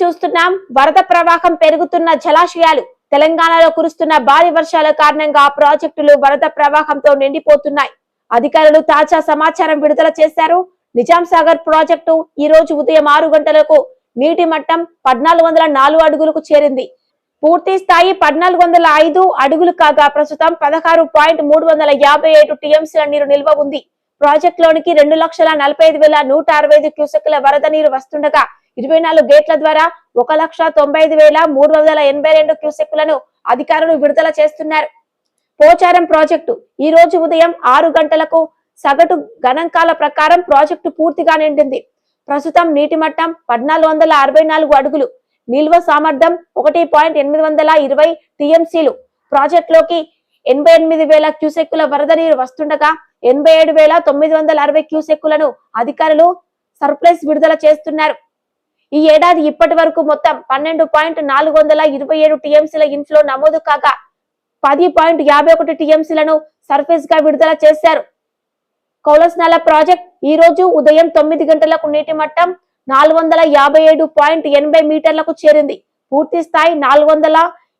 చూస్తున్నాం. వరద ప్రవాహం పెరుగుతున్న జలాశయాలు తెలంగాణలో కురుస్తున్న భారీ వర్షాల కారణంగా ఆ ప్రాజెక్టులు వరద ప్రవాహంతో నిండిపోతున్నాయి. అధికారులు తాజా సమాచారం విడుదల చేశారు. నిజాం సాగర్ ప్రాజెక్టు ఈ రోజు ఉదయం ఆరు గంటలకు నీటి మట్టం పద్నాలుగు వందల నాలుగు అడుగులకు చేరింది. పూర్తి స్థాయి పద్నాలుగు వందల ఐదు అడుగులు కాగా ప్రస్తుతం పదహారు పాయింట్ మూడు వందల యాభై ఏడు టీఎంసీల నీరు నిల్వ ఉంది. ప్రాజెక్టులోనికి రెండు లక్షల నలభై ఐదు వేల నూట అరవై ఐదు క్యూసెక్ల వరద నీరు వస్తుండగా ఇరవై నాలుగు గేట్ల ద్వారా ఒక లక్ష తొంభై ఐదు వేల మూడు వందల ఎనభై రెండు క్యూసెక్లను అధికారులు విడుదల చేస్తున్నారు. పోచారం ప్రాజెక్టు ఈ రోజు ఉదయం ఆరు గంటలకు సగటు గణాంకాల ప్రకారం ప్రాజెక్టు పూర్తిగా నిండింది. ప్రస్తుతం నీటి మట్టం పద్నాలుగు వందల అరవై నాలుగు అడుగులు నిల్వ సామర్థ్యం ఒకటి పాయింట్ ఎనిమిది వందల ఇరవై టీఎంసీలు. ప్రాజెక్టులోకి ఎనభై ఎనిమిది వేల క్యూసెక్కుల వరద నీరు వస్తుండగా ఎనభై ఏడు వేల తొమ్మిది వందల అరవై క్యూసెక్కులను అధికారులు సర్ప్లస్ విడుదల చేస్తున్నారు. ఈ ఏడాది ఇప్పటి వరకు మొత్తం పన్నెండు పాయింట్ నాలుగు వందల ఇరవై ఏడు టీఎంసీల ఇన్ఫ్లో నమోదు కాగా పది పాయింట్ యాభై ఒకటి టీఎంసీలను సర్ఫేస్గా విడుదల చేశారు. కౌలస్నాల ప్రాజెక్ట్ ఈ రోజు ఉదయం తొమ్మిది గంటలకు నీటి మట్టం నాలుగు వందల యాభై ఏడు పాయింట్ ఎనభై మీటర్లకు చేరింది. పూర్తి స్థాయి నాలుగు వందల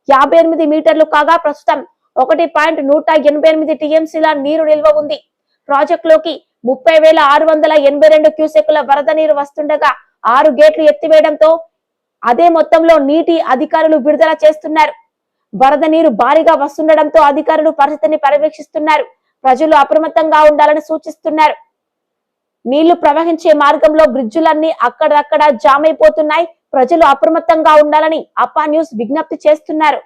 యాభై ఎనిమిది మీటర్లు కాగా ప్రస్తుతం ఒకటి పాయింట్ నూట ఎనభై ఎనిమిది టీఎంసీల నీరు నిల్వ ఉంది. ప్రాజెక్టులోకి ముప్పై వేల ఆరు వందల ఎనభై రెండు క్యూసెక్కుల వరద నీరు వస్తుండగా ఆరు గేట్లు ఎత్తివేయడంతో అదే మొత్తంలో నీటి అధికారులు విడుదల చేస్తున్నారు. వరద నీరు భారీగా వస్తుండడంతో అధికారులు పరిస్థితిని పర్యవేక్షిస్తున్నారు. ప్రజలు అప్రమత్తంగా ఉండాలని సూచిస్తున్నారు. నీళ్ళు ప్రవహించే మార్గంలో బ్రిడ్జులన్నీ అక్కడక్కడ జామ్ అయిపోతున్నాయి ప్రజలు అప్రమత్తంగా ఉండాలని అప్పా న్యూస్ విజ్ఞప్తి చేస్తున్నారు.